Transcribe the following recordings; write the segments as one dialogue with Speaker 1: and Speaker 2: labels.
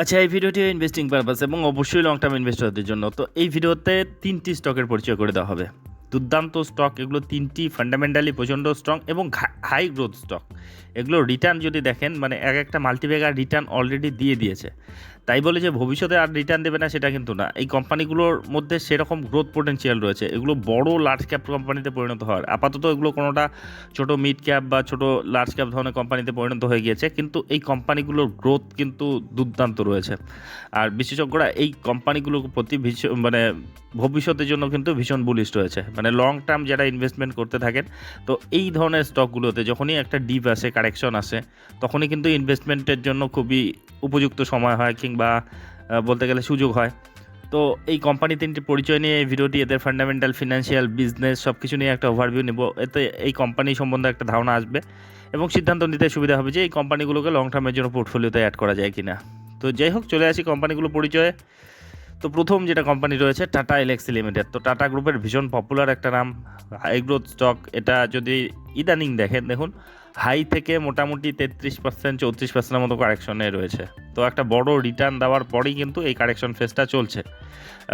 Speaker 1: আচ্ছা এই ভিডিওটি ইনভেস্টিং পারপাস এবং অবশ্যই লং টার্ম ইনভেস্টরদের জন্য। তো এই ভিডিওতে তিনটি স্টকের পরিচয় করে দেওয়া হবে। দুর্দান্ত স্টক এগুলো তিনটি ফান্ডামেন্টালি প্রচণ্ড স্ট্রং এবং হাই গ্রোথ স্টক এগুলো রিটার্ন যদি দেখেন মানে এক একটা মাল্টিপ্যাকার রিটার্ন অলরেডি দিয়ে দিয়েছে। তাই বলে যে ভবিষ্যতে আর রিটার্ন দেবে না সেটা কিন্তু না। এই কোম্পানিগুলোর মধ্যে সেরকম গ্রোথ পোটেন্সিয়াল রয়েছে। এগুলো বড় লার্জ ক্যাপ কোম্পানিতে পরিণত হওয়ার। আপাতত এগুলো কোনোটা ছোট মিড ক্যাপ বা ছোট লার্জ ক্যাপ ধরনের কোম্পানিতে পরিণত হয়ে গিয়েছে। কিন্তু এই কোম্পানিগুলোর গ্রোথ কিন্তু দুর্দান্ত রয়েছে। আর বিশেষজ্ঞরা এই কোম্পানিগুলোর প্রতি মানে ভবিষ্যতের জন্য কিন্তু ভীষণ বুলিশ রয়েছে। মানে লং টার্ম যারা ইনভেস্টমেন্ট করতে থাকেন, তো এই ধরনের স্টকগুলোতে যখনই একটা ডিপ আসে কারেকশন আসে, তখনই কিন্তু ইনভেস্টমেন্টের জন্য খুবই উপযুক্ত সময় হয় কিংবা আহ, বলতে গেলে সুযোগ হয়। তো এই কোম্পানি তিনটি পরিচয় নিয়ে এই ভিডিওটি এদের ফান্ডামেন্টাল ফিনান্সিয়াল বিজনেস সব কিছু নিয়ে একটা ওভারভিউ নেব। এতে এই কোম্পানি সম্বন্ধে একটা ধারণা আসবে এবং সিদ্ধান্ত নিতে সুবিধা হবে যে এই কোম্পানিগুলোকে লং টার্মের জন্য পোর্টফোলিওতে অ্যাড করা যায় কিনা। তো যাই হোক চলে আসি কোম্পানিগুলো পরিচয়ে। তো প্রথম যেটা কোম্পানি রয়েছে টাটা এলএক্সি লিমিটেড তো টাটা গ্রুপের ভীষণ পপুলার একটা নাম হাই গ্রোথ স্টক এটা যদি ইদানিং দেখেন দেখুন হাই থেকে মোটামুটি তেত্রিশ পার্সেন্ট চৌত্রিশ পার্সেন্টের মতো কারেকশনে রয়েছে। তো একটা বড় রিটার্ন দেওয়ার পরেই কিন্তু এই কারেকশন ফেসটা চলছে।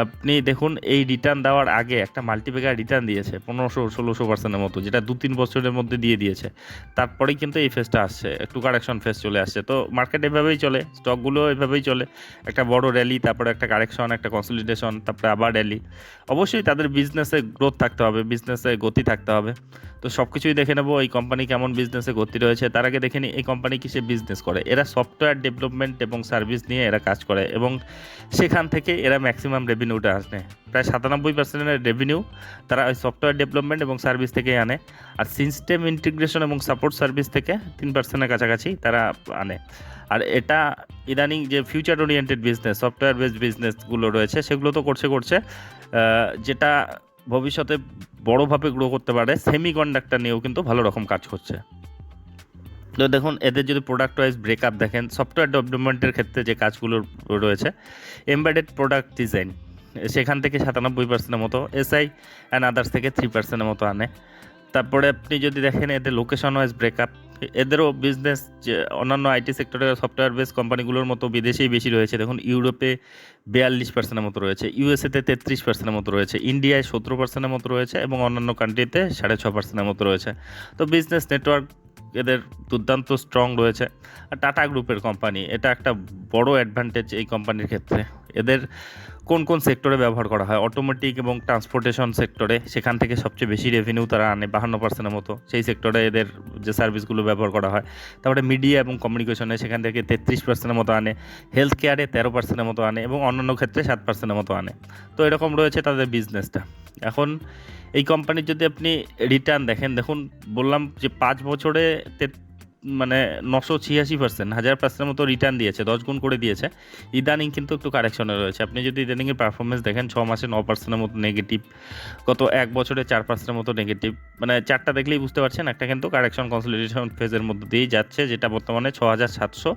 Speaker 1: আপনি দেখুন, এই রিটার্ন দেওয়ার আগে একটা মাল্টিপ্যাকার রিটার্ন দিয়েছে, পনেরোশো, ষোলোশো পার্সেন্টের মতো, যেটা দু তিন বছরের মধ্যে দিয়ে দিয়েছে। তারপরেই কিন্তু এই ফেজটা আসছে, একটু কারেকশন ফেজ চলে আসছে। তো মার্কেট এভাবেই চলে স্টকগুলো এভাবেই চলে। একটা বড় র্যালি তারপরে একটা কারেকশন একটা কনসলিডেশন তারপরে আবার র্যালি অবশ্যই তাদের বিজনেসে গ্রোথ থাকতে হবে বিজনেসে গতি থাকতে হবে। তো সব কিছুই দেখে নেব, এই কোম্পানি কেমন বিজনেসে গতি রয়েছে। তার আগে দেখে নিই, এই কোম্পানি কিসে বিজনেস করে? এরা সফটওয়্যার ডেভেলপমেন্ট এবং সার্ভিস নিয়ে এরা কাজ করে এবং সেখান থেকে এরা ম্যাক্সিমাম রেভিনিউটা আসে। প্রায় সাতানব্বই পার্সেন্টের রেভিনিউ তারা ওই সফটওয়্যার ডেভেলপমেন্ট এবং সার্ভিস থেকেই আনে। আর সিস্টেম ইন্টিগ্রেশন এবং সাপোর্ট সার্ভিস থেকে তিন পার্সেন্টের কাছাকাছি তারা আনে। আর এটা ইদানিং যে future oriented business software based বিজনেসগুলো রয়েছে, সেগুলো তো করছে করছে যেটা ভবিষ্যতে বড়োভাবে গ্রো করতে পারে সেমি কন্ডাক্টার নিয়েও কিন্তু ভালো রকম কাজ করছে। তো দেখুন, এদের যদি প্রোডাক্ট ওয়াইজ ব্রেকআপ দেখেন সফটওয়্যার ডেভেলপমেন্টের ক্ষেত্রে যে কাজগুলো রয়েছে এমবেডেড প্রোডাক্ট ডিজাইন সেখান থেকে সাতানব্বই পার্সেন্টের মতো এসআই অ্যান্ড আদার্স থেকে থ্রি পার্সেন্টের মতো আনে। তারপরে আপনি যদি দেখেন এদের লোকেশন ওয়াইজ ব্রেকআপ এদেরও বিজনেস যে অন্যান্য আইটি সেক্টরের সফটওয়্যার বেস কোম্পানিগুলোর মতো বিদেশেই বেশি রয়েছে। দেখুন, ইউরোপে বিয়াল্লিশ পার্সেন্টের মতো রয়েছে ইউএসএতে তেত্রিশ পার্সেন্টের মতো রয়েছে ইন্ডিয়ায় সতেরো পার্সেন্টের মতো রয়েছে এবং অন্যান্য কান্ট্রিতে সাড়ে ছ পার্সেন্টের মতো রয়েছে। তো বিজনেস নেটওয়ার্ক এদের দুর্দান্ত স্ট্রং রয়েছে। আর টাটা গ্রুপের কোম্পানি এটা একটা বড় অ্যাডভান্টেজ এই কোম্পানির ক্ষেত্রে। এদের কোন কোন সেক্টরে ব্যবহার করা হয়? অটোমেটিক এবং ট্রান্সপোর্টেশন সেক্টরে সেখান থেকে সবচেয়ে বেশি রেভিনিউ তারা আনে, বাহান্ন পার্সেন্টের মতো। সেই সেক্টরে এদের যে সার্ভিসগুলো ব্যবহার করা হয়। তারপরে মিডিয়া এবং কমিউনিকেশনে সেখান থেকে তেত্রিশ পার্সেন্টের মতো আনে। হেলথ কেয়ারে তেরো পার্সেন্টের মতো আনে এবং অন্যান্য ক্ষেত্রে সাত পার্সেন্টের মতো আনে। তো এরকম রয়েছে তাদের বিজনেসটা এখন এই কোম্পানির যদি আপনি রিটার্ন দেখেন, দেখুন বললাম যে পাঁচ বছরে মানে নশো ছিয়াশি পার্সেন্ট হাজার পার্সেন্টের মতো রিটার্ন দিয়েছে, দশ গুণ করে দিয়েছে। ইদানিং কিন্তু একটু কারেকশনে রয়েছে। আপনি যদি ইদানিংয়ের পারফরমেন্স দেখেন, ছ মাসে ন পার্সেন্টের মতো নেগেটিভ গত এক বছরে চার পার্সেন্টের মতো নেগেটিভ মানে চারটা দেখলেই বুঝতে পারছেন, একটা কিন্তু কারেকশন কনসলিডেশন ফেজের মধ্যে দিয়েই যাচ্ছে, যেটা বর্তমানে ছ হাজার সাতশো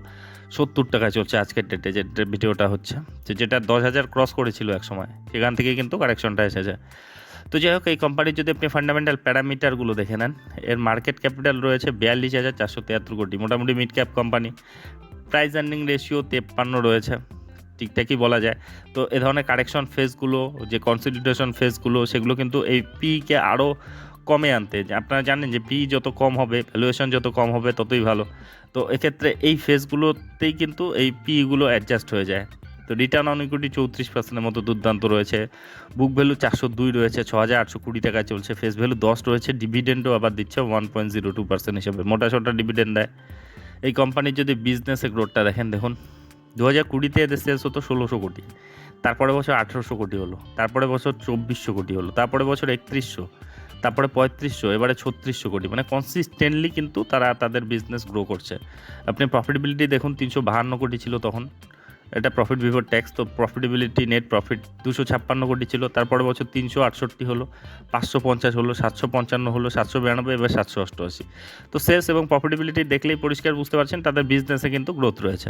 Speaker 1: সত্তর টাকায় চলছে আজকের ডেটে যে ভিডিওটা হচ্ছে। যেটা দশ হাজার ক্রস করেছিল এক সময় সেখান থেকে কিন্তু কারেকশনটা এসেছে। তো যাই হোক, এই কোম্পানির যদি আপনি ফান্ডামেন্টাল প্যারামিটারগুলো দেখে নেন, এর মার্কেট ক্যাপিটাল রয়েছে বিয়াল্লিশ হাজার চারশো তিয়াত্তর কোটি, মোটামুটি mid cap company price earning ratio তেপ্পান্ন রয়েছে, ঠিকঠাকই বলা যায়। তো এ ধরনের কারেকশন ফেজগুলো যে কনসিডারেশন ফেজগুলো সেগুলো কিন্তু এই পিকে আরও কমে আনতে। আপনারা জানেন যে পি যত কম হবে ভ্যালুয়েশন যত কম হবে, ততই ভালো। তো এক্ষেত্রে এই ফেজগুলোতেই কিন্তু এই পিগুলো অ্যাডজাস্ট হয়ে যায়। তো রিটার্ন অন ইকুইটি চৌত্রিশ পার্সেন্টের মতো দুর্দান্ত রয়েছে। বুক ভ্যালু চারশো দুই রয়েছে ছ হাজার আটশো কুড়ি টাকায় চলছে। ফেস ভ্যালু দশ রয়েছে ডিভিডেন্ডও আবার দিচ্ছে one point zero two percent হিসেবে। মোটা সোটা ডিভিডেন্ড দেয়। এই কোম্পানির যদি বিজনেসের গ্রোথটা দেখেন, দেখুন দু হাজার কুড়িতে এদের সেলস হতো ষোলোশো কোটি। তারপরে বছর আঠেরোশো কোটি হলো। তারপরে বছর চব্বিশশো কোটি হলো। তারপরে বছর একত্রিশশো। তারপরে পঁয়ত্রিশশো, এবারে ছত্রিশশো কোটি। মানে কনসিস্টেন্টলি কিন্তু তারা তাদের বিজনেস গ্রো করছে। আপনি প্রফিটেবিলিটি দেখুন, তিনশো বাহান্ন কোটি ছিল তখন। এটা প্রফিট বিফোর ট্যাক্স তো প্রফিটেবিলিটি নেট প্রফিট দুশো ছাপ্পান্ন কোটি ছিল, তারপরে বছর তিনশো আটষট্টি হলো, পাঁচশো পঞ্চাশ হলো, সাতশো পঞ্চান্ন হলো, সাতশো বিরানব্বই, এবার সাতশো অষ্টআশি। তো সেলস এবং প্রফিটেবিলিটি দেখলেই পরিষ্কার বুঝতে পারছেন তাদের বিজনেসে কিন্তু গ্রোথ রয়েছে।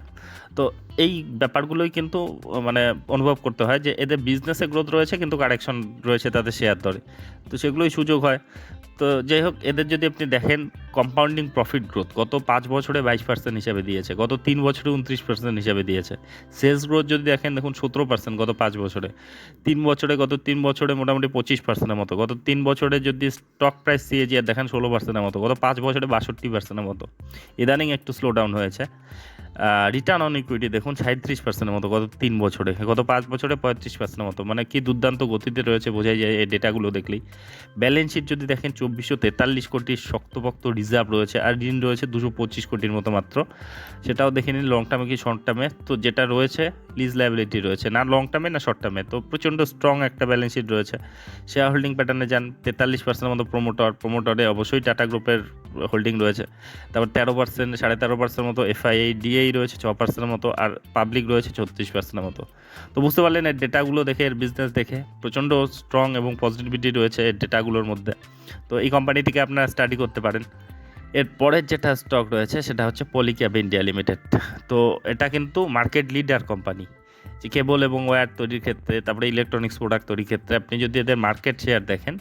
Speaker 1: তো এই ব্যাপারগুলোই কিন্তু মানে অনুভব করতে হয় যে এদের বিজনেসে গ্রোথ রয়েছে, কিন্তু কারেকশন রয়েছে তাদের শেয়ার দরে। তো সেগুলোই সুযোগ হয়। তো যাই হোক, এদের যদি আপনি দেখেন কম্পাউন্ডিং প্রফিট গ্রোথ গত পাঁচ বছরে বাইশ পার্সেন্ট হিসাবে দিয়েছে, গত তিন বছরে উনত্রিশ পার্সেন্ট হিসাবে দিয়েছে। সেলস গ্রোথ যদি দেখেন, দেখুন সতেরো পার্সেন্ট গত পাঁচ বছরে। তিন বছরে, গত তিন বছরে মোটামুটি পঁচিশ পার্সেন্টের মতো। গত তিন বছরে যদি স্টক প্রাইস সিএজিআর দেখেন, ষোলো পার্সেন্টের মতো। গত পাঁচ বছরে বাষট্টি পার্সেন্টের মতো। ইদানিং একটু স্লো ডাউন হয়েছে। রিটার্ন অন ইকুইটি দেখুন সাঁত্রিশ পার্সেন্টের মতো, গত তিন বছরে, গত পাঁচ বছরে পঁয়ত্রিশ পার্সেন্টের মতো। মানে কি দুর্দান্ত গতিতে রয়েছে, বোঝাই যায় এই ডেটাগুলো দেখলেই। ব্যালেন্স শিট যদি দেখেন, চব্বিশশো তেতাল্লিশ কোটির শক্তপোক্ত রিজার্ভ রয়েছে, আর ঋণ রয়েছে দুশো পঁচিশ কোটির মতো মাত্র। সেটাও দেখে নিন লং টার্মে কি শর্ট টার্মে তো যেটা রয়েছে লিজ লাইবিলিটি রয়েছে। না লং টার্মে না শর্ট টার্মে তো প্রচণ্ড স্ট্রং একটা ব্যালেন্স শিট রয়েছে। শেয়ার হোল্ডিং প্যাটার্নে যান, তেতাল্লিশ পার্সেন্টের মতো প্রোমোটর প্রোমোটরে অবশ্যই টাটা গ্রুপের হোল্ডিং রয়েছে। তারপর তেরো পার্সেন্ট সাড়ে তেরো পার্সেন্টের মতো এফআইআই ডিএই রয়েছে ছ পার্সেন্টের মতো, আর পাবলিক রয়েছে ছত্রিশ পার্সেন্টের মতো। তো বুঝতে পারলেন এর ডেটাগুলো দেখে, এর বিজনেস দেখে, প্রচণ্ড স্ট্রং এবং পজিটিভিটি রয়েছে এর ডেটাগুলোর মধ্যে। তো এই কোম্পানিটিকে আপনারা স্টাডি করতে পারেন। এর পরের যেটা স্টক রয়েছে, সেটা হচ্ছে পলিক্যাব ইন্ডিয়া লিমিটেড তো এটা কিন্তু মার্কেট লিডার কোম্পানি যে কেবল এবং ওয়্যার তৈরির ক্ষেত্রে, তারপরে ইলেকট্রনিক্স প্রোডাক্ট তৈরির ক্ষেত্রে, আপনি যদি এদের মার্কেট শেয়ার দেখেন,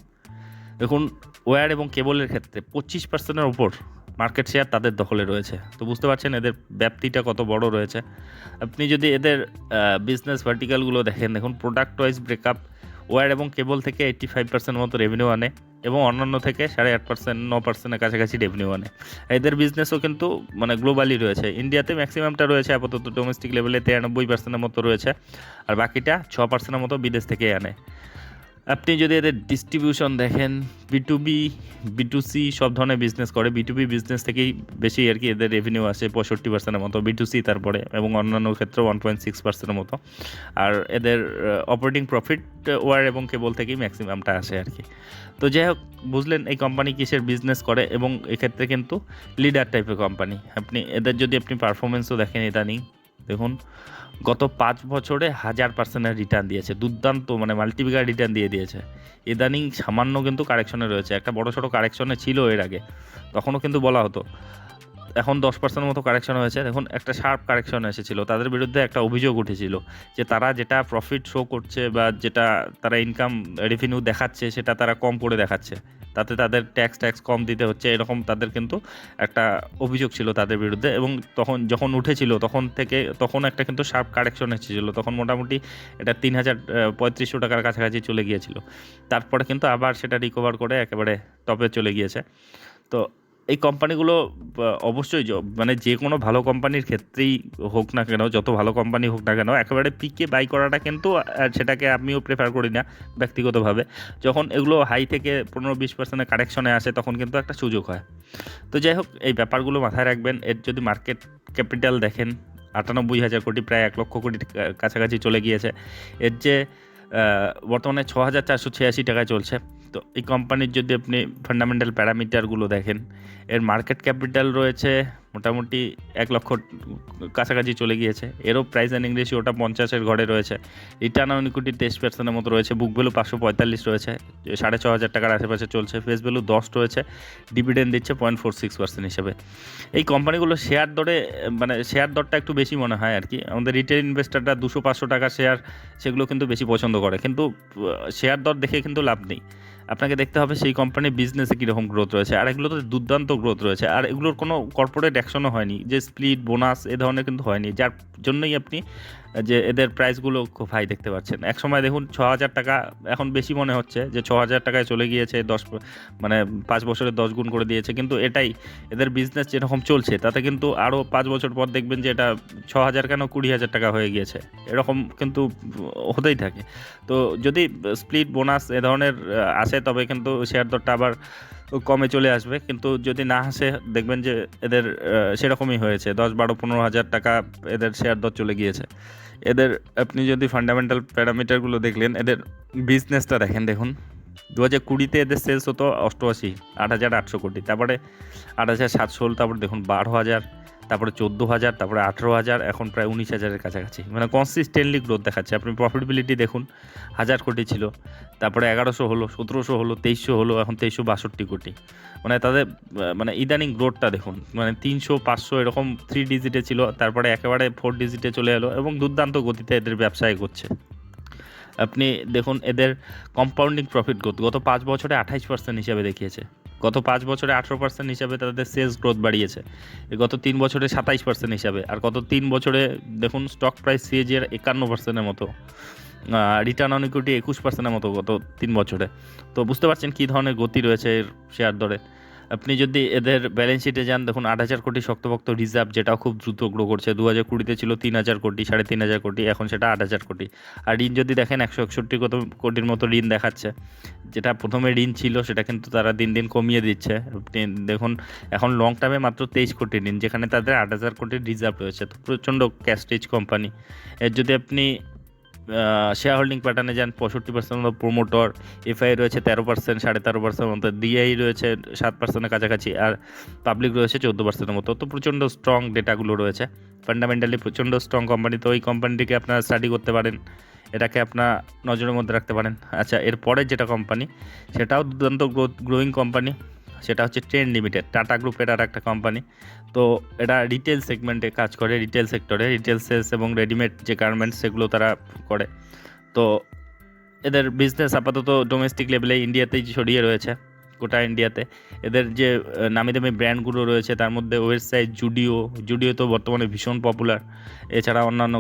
Speaker 1: দেখুন ওয়্যার এবং কেবলের ক্ষেত্রে পঁচিশ পার্সেন্টের ওপর মার্কেট শেয়ার তাদের দখলে রয়েছে। তো বুঝতে পারছেন এদের ব্যাপ্তিটা কত বড় রয়েছে। আপনি যদি এদের বিজনেস ভার্টিক্যালগুলো দেখেন, দেখুন প্রোডাক্ট ওয়াইজ ব্রেকআপ ওয়্যার এবং কেবল থেকে এইট্টি ফাইভ পার্সেন্ট মতো রেভিনিউ আনে এবং অন্যান্য থেকে সাড়ে আট পার্সেন্ট ন পার্সেন্টের কাছাকাছি রেভিনিউ আনে। এদের বিজনেসও কিন্তু মানে গ্লোবালি রয়েছে। ইন্ডিয়াতে ম্যাক্সিমামটা রয়েছে আপাতত ডোমেস্টিক লেভেলে তিরানব্বই পার্সেন্টের মতো রয়েছে, আর বাকিটা ছ পার্সেন্টের মতো বিদেশ থেকে আনে। আপনি যদি এদের ডিস্ট্রিবিউশন দেখেন B to B B to C সব ধরনের বিজনেস করে। বি টু বি বিজনেস থেকেই বেশি আর কি এদের রেভিনিউ আসে পঁয়ষট্টি পার্সেন্টের মতো বি টু সি তারপরে এবং অন্যান্য ক্ষেত্রে ওয়ান পয়েন্ট সিক্স পার্সেন্টের মতো। আর এদের অপারেটিং প্রফিট ওয়ার এবং কেবল থেকেই ম্যাক্সিমামটা আসে আর কি। তো যাই হোক, বুঝলেন এই কোম্পানি কিসের বিজনেস করে এবং এক্ষেত্রে কিন্তু লিডার টাইপের কোম্পানি আপনি, এদের যদি আপনি পারফরমেন্সও দেখেন ইদানিং, দেখুন গত পাঁচ বছরে হাজার পার্সেন্টের রিটার্ন দিয়েছে। দুর্দান্ত মানে মাল্টিপিকার রিটার্ন দিয়ে দিয়েছে। ইদানিং সামান্য কিন্তু কারেকশনে রয়েছে। একটা বড় সড়ো কারেকশনে ছিল এর আগে। তখনও কিন্তু বলা হতো। এখন দশ পার্সেন্ট মতো কারেকশন হয়েছে। দেখুন, একটা শার্প কারেকশন এসেছিল। তাদের বিরুদ্ধে একটা অভিযোগ উঠেছিল যে তারা যেটা প্রফিট শো করছে বা যেটা তারা ইনকাম রেভিনিউ দেখাচ্ছে, সেটা তারা কম করে দেখাচ্ছে। তাতে তাদের ট্যাক্স ট্যাক্স কম দিতে হচ্ছে, এরকম তাদের কিন্তু একটা অভিযোগ ছিল তাদের বিরুদ্ধে। এবং তখন, যখন উঠেছিল, তখন থেকে, তখন একটা কিন্তু শার্প কারেকশন এসেছিল। তখন মোটামুটি এটা তিন হাজার পঁয়ত্রিশশো টাকার কাছাকাছি চলে গিয়েছিল। তারপরে কিন্তু আবার সেটা রিকভার করে একেবারে টপে চলে গিয়েছে। তো এই কোম্পানিগুলো অবশ্যই মানে যে কোনো ভালো কোম্পানির ক্ষেত্রেই হোক না কেন, যত ভালো কোম্পানি হোক না কেন, একেবারে পিকে বাই করাটা কিন্তু সেটাকে আমিও প্রেফার করি না ব্যক্তিগতভাবে। যখন এগুলো হাই থেকে পনেরো বিশ পার্সেন্টের কারেকশনে আসে, তখন কিন্তু একটা সুযোগ হয়। তো যাই হোক, এই ব্যাপারগুলো মাথায় রাখবেন। এর যদি মার্কেট ক্যাপিটাল দেখেন, আটানব্বই হাজার কোটি, প্রায় এক লক্ষ কোটির কাছাকাছি চলে গিয়েছে। এর যে বর্তমানে ছ হাজার চারশো ছিয়াশি টাকায় চলছে। তো এই কোম্পানির যদি আপনি ফান্ডামেন্টাল প্যারামিটারগুলো দেখেন এর মার্কেট ক্যাপিটাল রয়েছে মোটামুটি এক লক্ষ কাছাকাছি চলে গিয়েছে। এরও প্রাইস অ্যান্ডিং ওটা পঞ্চাশের ঘরে রয়েছে। রিটার্ন অন ইকুইটি তেইশ পার্সেন্টের মতো রয়েছে। বুক ভ্যালু পাঁচশো পঁয়তাল্লিশ রয়েছে। সাড়ে ছ হাজার টাকার আশেপাশে চলছে। ফেস ভ্যালু দশ রয়েছে। ডিভিডেন্ড দিচ্ছে পয়েন্ট ফোর সিক্স পার্সেন্ট হিসেবে। এই কোম্পানিগুলো শেয়ার দরে মানে শেয়ার দরটা একটু বেশি মনে হয় আর কি। আমাদের রিটেল ইনভেস্টাররা দুশো পাঁচশো টাকা শেয়ার সেগুলো কিন্তু বেশি পছন্দ করে। কিন্তু শেয়ার দর দেখে কিন্তু লাভ নেই। আপনাকে দেখতে হবে সেই কোম্পানির বিজনেসে কীরকম গ্রোথ রয়েছে। আর এগুলোতে দুর্দান্ত গ্রোথ রয়েছে। আর এগুলোর কোনো কর্পোরেট অ্যাকশনও হয়নি, যে স্প্লিট বোনাস এ ধরনের কিন্তু হয়নি, যার জন্যই আপনি, যে এদের প্রাইসগুলো খুব হাই দেখতে পাচ্ছেন। এক সময় দেখুন ছ হাজার টাকা এখন বেশি মনে হচ্ছে, যে ছ হাজার টাকায় চলে গিয়েছে, দশ মানে পাঁচ বছরে দশ গুণ করে দিয়েছে, কিন্তু এটাই, এদের বিজনেস যেরকম চলছে, তাতে কিন্তু আরও পাঁচ বছর পর দেখবেন যে এটা ছ হাজার কেন কুড়ি হাজার টাকা হয়ে গিয়েছে, এরকম কিন্তু হতেই থাকে। তো যদি স্প্লিট বোনাস এ ধরনের আসে, তবে কিন্তু শেয়ার দরটা আবার কমে চলে আসবে, কিন্তু যদি না আসে, দেখবেন যে এদের সেরকমই হয়েছে। দশ বারো পনেরো হাজার টাকা এদের শেয়ার দর চলে গিয়েছে। এদের, আপনি যদি ফান্ডামেন্টাল প্যারামিটারগুলো দেখলেন, এদের বিজনেসটা দেখেন, দেখুন। দু হাজার কুড়িতে এদের সেলস হতো অষ্টআশি, আট হাজার আটশো কোটি। তারপরে আট হাজার সাতশো তারপর দেখুন বারো হাজার। তারপরে চোদ্দ হাজার, তারপরে আঠেরো হাজার, এখন প্রায় উনিশ হাজারের কাছাকাছি। মানে কনসিস্টেন্টলি গ্রোথ দেখাচ্ছে। আপনি প্রফিটেবিলিটি দেখুন, হাজার কোটি ছিল, তারপরে এগারোশো হলো, সতেরোশো হলো, তেইশশো হলো, এখন তেইশশো বাষট্টি কোটি। মানে তাদের মানে ইদানিং গ্রোথটা দেখুন মানে তিনশো, পাঁচশো এরকম থ্রি ডিজিটে ছিল, তারপরে একেবারে ফোর ডিজিটে চলে এলো এবং দুর্দান্ত গতিতে এদের ব্যবসায় করছে আপনি দেখুন, এদের কম্পাউন্ডিং প্রফিট গ্রোথ গত পাঁচ বছরে আঠাইশ পার্সেন্ট হিসাবে দেখিয়েছে। গত পাঁচ বছরে আঠেরো পার্সেন্ট হিসাবে তাদের সেলস গ্রোথ বাড়িয়েছে। গত তিন বছরে সাতাইশ পার্সেন্ট হিসাবে। আর গত তিন বছরে দেখুন স্টক প্রাইস সিএজি এর একান্ন পার্সেন্টের মতো। রিটার্ন অন ইকুইটি একুশ পার্সেন্টের মতো গত তিন বছরে। তো বুঝতে পারছেন কী ধরনের গতি রয়েছে এর শেয়ার দরে। আপনি যদি এদের ব্যালেন্স শিটে যান, দেখুন, আট হাজার কোটি শক্তভক্ত রিজার্ভ যেটাও খুব দ্রুত গ্রো করছে। দু হাজার কুড়িতে ছিল তিন হাজার কোটি, সাড়ে তিন হাজার কোটি, এখন সেটা আট হাজার কোটি। আর ঋণ যদি দেখেন, একশো একষট্টি কত কোটির মতো ঋণ দেখাচ্ছে। যেটা প্রথমে ঋণ ছিল, সেটা কিন্তু তারা দিন দিন কমিয়ে দিচ্ছে। আপনি দেখুন, এখন লং টার্মে মাত্র তেইশ কোটি ঋণ, যেখানে তাদের আট হাজার কোটির রিজার্ভ রয়েছে। তো প্রচণ্ড ক্যাশ রিচ কোম্পানি এর যদি আপনি শেয়ার হোল্ডিং প্যাটার্নে যান, পঁয়ষট্টি পার্সেন্ট মতো প্রোমোটর এফআই রয়েছে তেরো পার্সেন্ট সাড়ে তেরো পার্সেন্ট মতো ডিআই রয়েছে সাত পার্সেন্টের কাছাকাছি, আর পাবলিক রয়েছে চোদ্দ পার্সেন্টের মতো। তো প্রচণ্ড স্ট্রং ডেটাগুলো রয়েছে। ফান্ডামেন্টালি প্রচণ্ড স্ট্রং কোম্পানি তো ওই কোম্পানিটিকে আপনারা স্টাডি করতে পারেন। এটাকে আপনার নজরের মধ্যে রাখতে পারেন। আচ্ছা এরপরে যেটা কোম্পানি সেটাও দুর্দান্ত গ্রোথ গ্রোয়িং কোম্পানি সেটা হচ্ছে ট্রেন লিমিটেড টাটা গ্রুপের আর একটা কোম্পানি তো এটা রিটেল সেগমেন্টে কাজ করে রিটেল সেক্টরে রিটেল সেলস এবং রেডিমেড যে গার্মেন্টস সেগুলো তারা করে। তো এদের বিজনেস আপাতত ডোমেস্টিক লেভেলে ইন্ডিয়াতেই ছড়িয়ে রয়েছে, গোটা ইন্ডিয়াতে এদের যে নামি দামি ব্র্যান্ডগুলো রয়েছে, তার মধ্যে ওয়েবসাইট জুডিও জুডিও তো বর্তমানে ভীষণ পপুলার এছাড়া অন্যান্য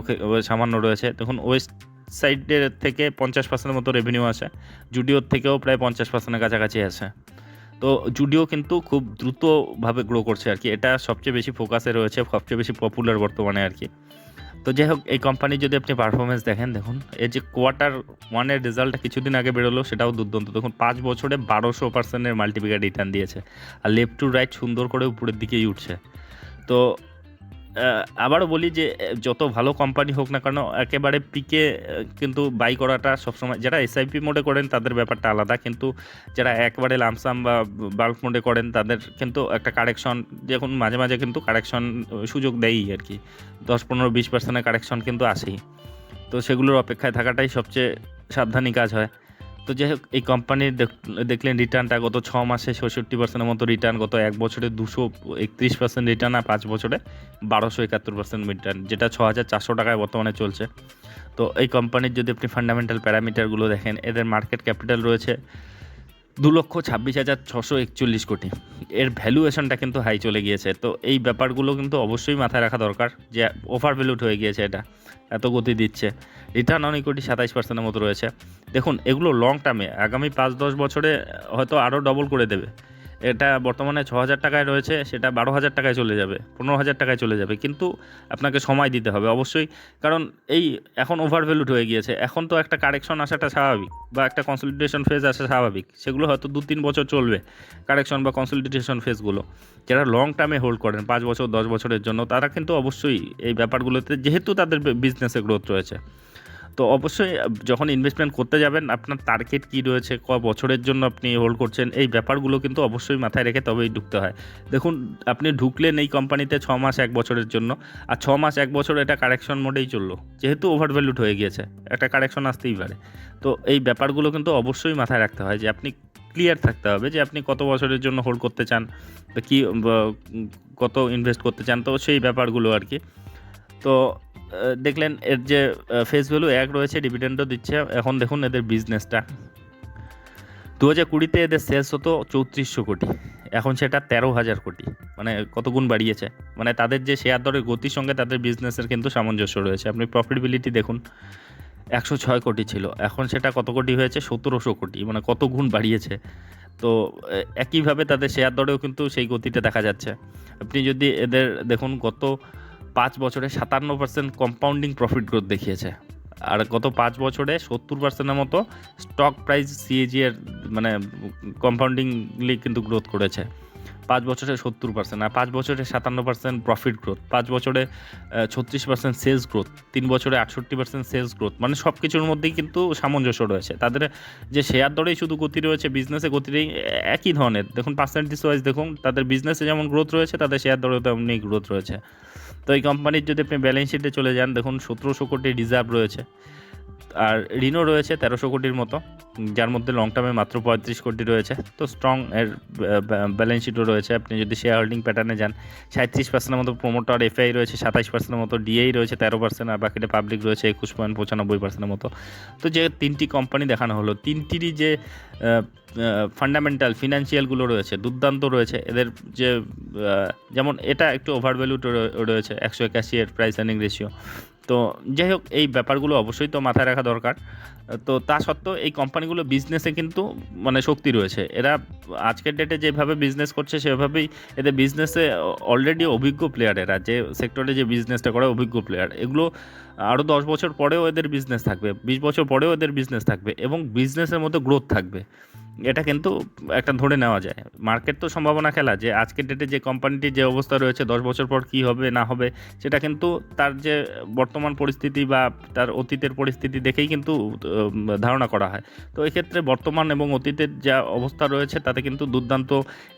Speaker 1: সামান্য রয়েছে। দেখুন ওয়েস্ট সাইডের থেকে পঞ্চাশ পার্সেন্টের মতো রেভিনিউ আসে জুডিওর থেকেও প্রায় পঞ্চাশ পার্সেন্টের কাছাকাছি আসে। তো জুডিও কিন্তু খুব দ্রুতভাবে গ্রো করছে আর কি। এটা সবচেয়ে বেশি ফোকাসে রয়েছে, সবচেয়ে বেশি পপুলার বর্তমানে আর কি। তো যাই হোক, এই কোম্পানির যদি আপনি পারফরমেন্স দেখেন, দেখুন, এই যে কোয়ার্টার ওয়ানের রেজাল্টটা কিছুদিন আগে বেরোলো, সেটাও দুর্দান্ত। দেখুন, পাঁচ বছরে বারোশো পার্সেন্টের মাল্টিপিকার রিটার্ন দিয়েছে। আর লেফট টু রাইট সুন্দর করে উপরের দিকেই উঠছে। তো আবারও বলি যে যত ভালো কোম্পানি হোক না কেন, একেবারে পিকে কিন্তু বাই করাটা সবসময়, যারা এসআইপি মোডে করেন, তাদের ব্যাপারটা আলাদা। কিন্তু যারা একবারে লামসাম বা বাল্ক মোডে করেন, তাদের কিন্তু একটা কারেকশন যখন মাঝে মাঝে কিন্তু কারেকশন সুযোগ দেয়ই আর কি। দশ, পনেরো, বিশ পার্সেন্টের কারেকশন কিন্তু আসেই। তো সেগুলোর অপেক্ষায় থাকাটাই সবচেয়ে সাবধানী কাজ হয়। তো যাই হোক, এই কোম্পানির দেখলেন রিটার্নটা গত ছ মাসে ছেষট্টি পার্সেন্টের মতো রিটার্ন গত এক বছরে দুশো একত্রিশ পার্সেন্ট রিটার্ন আর পাঁচ বছরে বারোশো একাত্তর পার্সেন্ট রিটার্ন যেটা ছ হাজার চারশো টাকায় বর্তমানে চলছে। তো এই কোম্পানির যদি আপনি ফান্ডামেন্টাল প্যারামিটারগুলো দেখেন, এদের মার্কেট ক্যাপিটাল রয়েছে দু লক্ষ ছাব্বিশ হাজার ছশো একচল্লিশ কোটি। এর ভ্যালুয়েশনটা কিন্তু হাই চলে গিয়েছে। তো এই ব্যাপারগুলো কিন্তু অবশ্যই মাথায় রাখা দরকার যে ওভার ভ্যালুড হয়ে গিয়েছে এটা, এত গতি দিচ্ছে। রিটার্ন অন ইকুইটি সাতাইশ পার্সেন্টের মতো রয়েছে। দেখুন, এগুলো লং টার্মে আগামী পাঁচ দশ বছরে হয়তো আরও ডবল করে দেবে। এটা বর্তমানে ছ হাজার টাকায় রয়েছে, সেটা বারো হাজার টাকায় চলে যাবে পনেরো হাজার টাকায় চলে যাবে, কিন্তু আপনাকে সময় দিতে হবে অবশ্যই, কারণ এই এখন ওভার ভ্যালুড হয়ে গিয়েছে, এখন তো একটা কারেকশন আসাটা স্বাভাবিক, বা একটা কনসলিডেশন ফেজ আসা স্বাভাবিক, সেগুলো হয়তো দু তিন বছর চলবে কারেকশন বা কনসলিডেশন ফেজগুলো যারা লং টার্মে হোল্ড করেন, পাঁচ বছর, দশ বছরের জন্য, তারা কিন্তু অবশ্যই এই ব্যাপারগুলোতে, যেহেতু তাদের বিজনেসে গ্রোথ রয়েছে। তো অবশ্যই যখন ইনভেস্টমেন্ট করতে যাবেন, আপনার টার্গেট কী রয়েছে, ক বছরের জন্য আপনি হোল্ড করছেন, এই ব্যাপারগুলো কিন্তু অবশ্যই মাথায় রেখে তবেই ঢুকতে হয়। দেখুন, আপনি ঢুকলেন এই কোম্পানিতে ছ মাস, এক বছরের জন্য, আর ছ মাস, এক বছর এটা কারেকশন মোডেই চলল। যেহেতু ওভারভ্যালুড হয়ে গিয়েছে, একটা কারেকশন আসতেই পারে। তো এই ব্যাপারগুলো কিন্তু অবশ্যই মাথায় রাখতে হয় যে আপনি ক্লিয়ার থাকতে হবে যে আপনি কত বছরের জন্য হোল্ড করতে চান, বা কী কত ইনভেস্ট করতে চান, তো সেই ব্যাপারগুলো আর কি। তো দেখলেন এর যে ফেস ভ্যালু এক রয়েছে ডিভিডেন্ডও দিচ্ছে। এখন দেখুন এদের বিজনেসটা দু হাজার কুড়িতে এদের সেলস হতো চৌত্রিশশো কোটি। এখন সেটা তেরো হাজার কোটি। মানে কত গুণ বাড়িয়েছে। মানে তাদের যে শেয়ার দরের গতির সঙ্গে তাদের বিজনেসের কিন্তু সামঞ্জস্য রয়েছে। আপনি প্রফিটেবিলিটি দেখুন, একশো ছয় কোটি ছিল। এখন সেটা কত কোটি হয়েছে? সতেরোশো কোটি। মানে কত গুণ বাড়িয়েছে। তো একইভাবে তাদের শেয়ার দরেও কিন্তু সেই গতিটা দেখা যাচ্ছে। আপনি যদি এদের, দেখুন গত পাঁচ বছরে সাতান্ন পার্সেন্ট কম্পাউন্ডিং প্রফিট গ্রোথ দেখিয়েছে। আর গত পাঁচ বছরে সত্তর পার্সেন্টের মতো স্টক প্রাইস সিএজি এর মানে কম্পাউন্ডিংলি কিন্তু গ্রোথ করেছে। পাঁচ বছরে সত্তর পার্সেন্ট আর পাঁচ বছরে সাতান্ন পার্সেন্ট প্রফিট গ্রোথ পাঁচ বছরে ছত্রিশ পার্সেন্ট সেলস গ্রোথ তিন বছরে আটষট্টি পার্সেন্ট সেলস গ্রোথ মানে সব কিছুর মধ্যেই কিন্তু সামঞ্জস্য রয়েছে। তাদের যে শেয়ার দরেই শুধু গতি রয়েছে বিজনেসে গতিরেই একই ধরনের। দেখুন পার্সেন্টেজ ওয়াইজ দেখুন, তাদের বিজনেসে যেমন গ্রোথ রয়েছে, তাদের শেয়ার দরেও তেমনি গ্রোথ রয়েছে। তো এই কোম্পানির যদি আপনি ব্যালেন্স শিটে চলে যান দেখুন সতেরোশো কোটি রিজার্ভ রয়েছে। আর ঋণও রয়েছে তেরোশো কোটির মতো, যার মধ্যে লং টার্মে মাত্র পঁয়ত্রিশ কোটি রয়েছে। তো স্ট্রং এর ব্যালেন্স শিটও রয়েছে। আপনি যদি শেয়ার হোল্ডিং প্যাটার্নে যান সাঁত্রিশ পার্সেন্টের মতো প্রোমোটার এফআই রয়েছে, সাতাইশ পার্সেন্টের মতো ডিএই রয়েছে, তেরো পার্সেন্ট আর বাকিটা পাবলিক রয়েছে, একুশ পয়েন্ট পঁচানব্বই পার্সেন্টের মতো। তো যে তিনটি কোম্পানি দেখানো হলো, তিনটিরই যে ফান্ডামেন্টাল ফিনান্সিয়ালগুলো রয়েছে, দুর্দান্ত রয়েছে। এদের যে যেমন এটা একটু ওভারভ্যালুড রয়েছে, একশো একাশি এর প্রাইস আর্নিং রেশিও তো যাই হোক, এই ব্যাপারগুলো অবশ্যই তো মাথায় রাখা দরকার। তো তা সত্ত্বেও এই কোম্পানিগুলো বিজনেসে কিন্তু মানে শক্তি রয়েছে। এরা আজকের ডেটে যেভাবে বিজনেস করছে, সেভাবেই এদের বিজনেসে অলরেডি অভিজ্ঞ প্লেয়ার এরা। যে সেক্টরে যে বিজনেসটা করে, অভিজ্ঞ প্লেয়ার এগুলো আরও দশ বছর পরেও এদের বিজনেস থাকবে, বিশ বছর পরেও এদের বিজনেস থাকবে এবং বিজনেসের মধ্যে গ্রোথ থাকবে। এটা কিন্তু একটা ধরে নেওয়া যায়। মার্কেট তো সম্ভাবনা খেলা যে আজকের ডেটে যে কোম্পানিটির যে অবস্থা রয়েছে, দশ বছর পর কী হবে, না হবে, সেটা কিন্তু তার যে বর্তমান পরিস্থিতি বা তার অতীতের পরিস্থিতি দেখেই কিন্তু ধারণা করা হয়। তো এক্ষেত্রে বর্তমান এবং অতীতের যা অবস্থা রয়েছে, তাতে কিন্তু দুর্দান্ত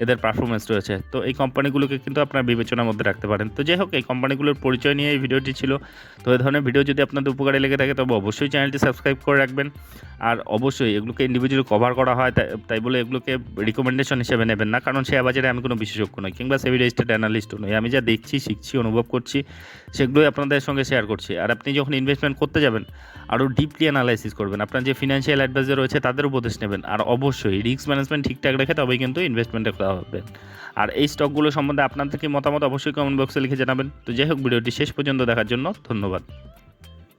Speaker 1: এদের পারফরমেন্স রয়েছে। তো এই কোম্পানিগুলোকে কিন্তু আপনার বিবেচনার মধ্যে রাখতে পারেন। তো যাই হোক, এই কোম্পানিগুলোর পরিচয় নিয়ে এই ভিডিওটি ছিল। তো এই ধরনের ভিডিও যদি আপনাদের উপকারে লেগে থাকে, তবে অবশ্যই চ্যানেলটি সাবস্ক্রাইব করে রাখবেন। আর অবশ্যই এগুলোকে ইন্ডিভিজুয়ালি কভার করা হয় তাই তাই বলে এগুলোকে রিকমেন্ডেশন হিসেবে নেবেন না, কারণ শেয়ার বাজারে আমি কোনো বিশেষজ্ঞ নই, কিংবা সেভি রেজিস্টার্ড অ্যানালিস্টও নই। আমি যা দেখছি, শিখছি, অনুভব করছি, সেগুলোই আপনাদের সঙ্গে শেয়ার করছি। আর আপনি যখন ইনভেস্টমেন্ট করতে যাবেন, আরও ডিপলি অ্যানালাইসিস করবেন। আপনার যে ফিনান্সিয়াল অ্যাডভাইজার রয়েছে, তাদের উপদেশ নেবেন। আর অবশ্যই রিস্ক ম্যানেজমেন্ট ঠিকঠাক রেখে তবেই কিন্তু ইনভেস্টমেন্টে করা হবে। আর এই স্টকগুলো সম্বন্ধে আপনাদের কি মতামত, অবশ্যই কমেন্ট বক্সে লিখে জানাবেন। তো যাই হোক, ভিডিওটি শেষ পর্যন্ত দেখার জন্য ধন্যবাদ।